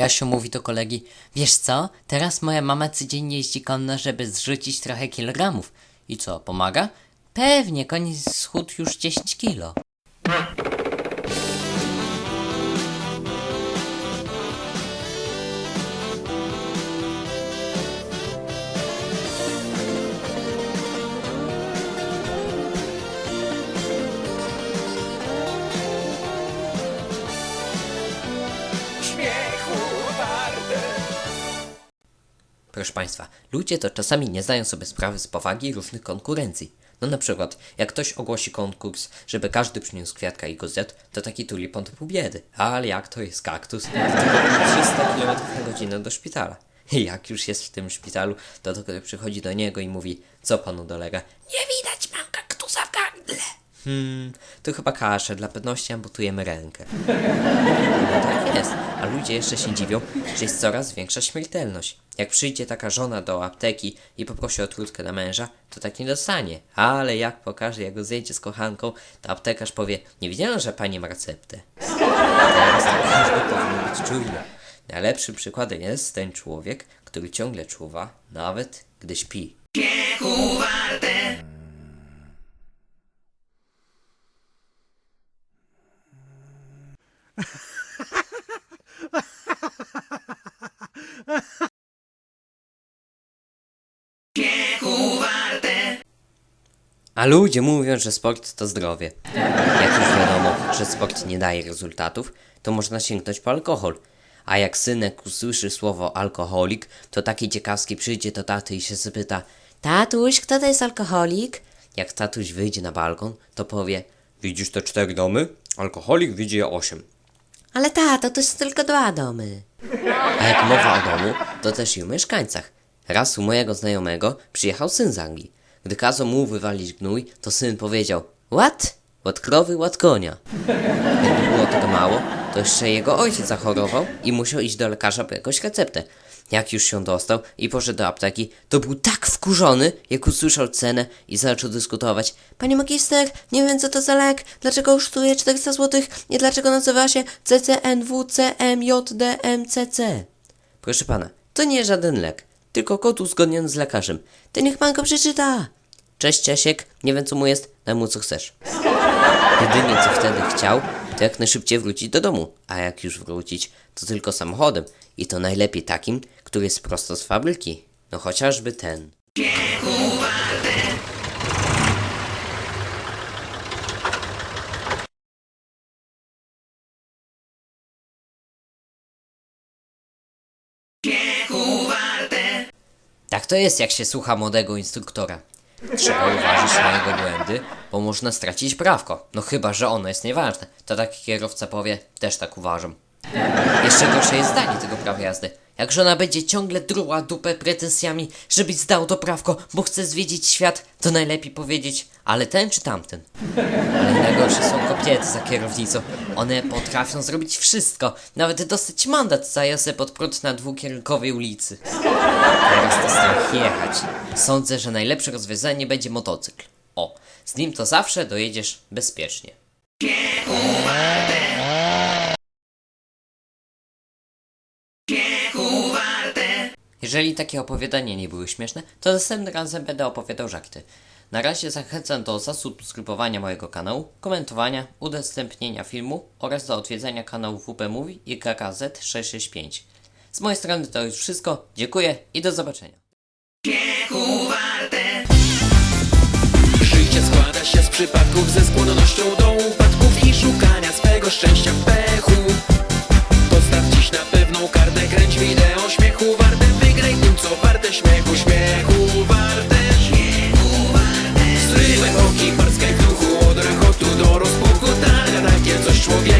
Jasiu mówi do kolegi, wiesz co, teraz moja mama codziennie jeździ konno, żeby zrzucić trochę kilogramów. I co, pomaga? Pewnie, koniec schód już 10 kilo. Proszę Państwa, ludzie to czasami nie zdają sobie sprawy z powagi różnych konkurencji. No na przykład, jak ktoś ogłosi konkurs, żeby każdy przyniósł kwiatka i zjadł, to taki tulipon to pół biedy. Ale jak to jest kaktus, to 300 km na godzinę do szpitala. I jak już jest w tym szpitalu, to doktor przychodzi do niego i mówi, co panu dolega? Nie widać, gardle. Hmm, to chyba kaszę, dla pewności amputujemy rękę. No tak jest, a ludzie jeszcze się dziwią, że jest coraz większa śmiertelność. Jak przyjdzie taka żona do apteki i poprosi o trutkę na męża, to tak nie dostanie. Ale jak pokaże jego zdjęcie z kochanką, to aptekarz powie, nie wiedziałem, że pani ma receptę. Teraz każdy powinien być czujny. Najlepszym przykładem jest ten człowiek, który ciągle czuwa, nawet gdy śpi. Śmiechu warte. Śmiechu warte. A ludzie mówią, że sport to zdrowie. Jak już wiadomo, że sport nie daje rezultatów, to można sięgnąć po alkohol. A jak synek usłyszy słowo alkoholik, to taki ciekawski przyjdzie do taty i się zapyta Tatuś, kto to jest alkoholik? Jak tatuś wyjdzie na balkon, to powie Widzisz te cztery domy? Alkoholik widzi je osiem. Ale tato, to jest tylko dwa domy. A jak mowa o domu, to też i o mieszkańcach. Raz u mojego znajomego przyjechał syn z Anglii. Gdy kazał mu wywalić gnój, to syn powiedział What? Ład krowy, ład konia. Jakby było tego mało, to jeszcze jego ojciec zachorował i musiał iść do lekarza po jakąś receptę. Jak już się dostał i poszedł do apteki, to był tak wkurzony, jak usłyszał cenę i zaczął dyskutować. Panie magister, nie wiem co to za lek, dlaczego kosztuje 400 zł i dlaczego nazywa się CCNWCMJDMCC. Proszę pana, to nie żaden lek, tylko kod uzgodniony z lekarzem. To niech pan go przeczyta. Cześć Ciasiek, nie wiem co mu jest, daj mu co chcesz. Jedynie co wtedy chciał, jak najszybciej wrócić do domu. A jak już wrócić, to tylko samochodem. I to najlepiej takim, który jest prosto z fabryki. No chociażby ten. Tak to jest, jak się słucha młodego instruktora. Trzeba uważać na jego błędy, bo można stracić prawko. No chyba, że ono jest nieważne. To taki kierowca powie, też tak uważam. Jeszcze gorsze jest zdanie tego prawa jazdy. Jak żona będzie ciągle druła dupę pretensjami, żebyś zdał to prawko, bo chce zwiedzić świat, to najlepiej powiedzieć, ale ten czy tamten. Ale najgorsze są kobiety za kierownicą. One potrafią zrobić wszystko, nawet dostać mandat za jazdę pod prąd na dwukierunkowej ulicy. Teraz to strach jechać. Sądzę, że najlepsze rozwiązanie będzie motocykl. O, z nim to zawsze dojedziesz bezpiecznie. Jeżeli takie opowiadania nie były śmieszne, to następnym razem będę opowiadał żarty. Na razie zachęcam do zasubskrybowania mojego kanału, komentowania, udostępnienia filmu oraz do odwiedzenia kanału WP Movie i KKZ665. Z mojej strony to już wszystko. Dziękuję i do zobaczenia warte Życie składa się z przypadków ze skłonnością do upadków I szukania swego szczęścia w pechu. Postaw dziś na pewną kartę, kręć wideo śmiechu warte. Wygraj tym co warte śmiechu, śmiechu warte. Śmiechu warte. Zryłem oki, parskaj w duchu, od rechotu do rozpuku Tak, takie coś człowiek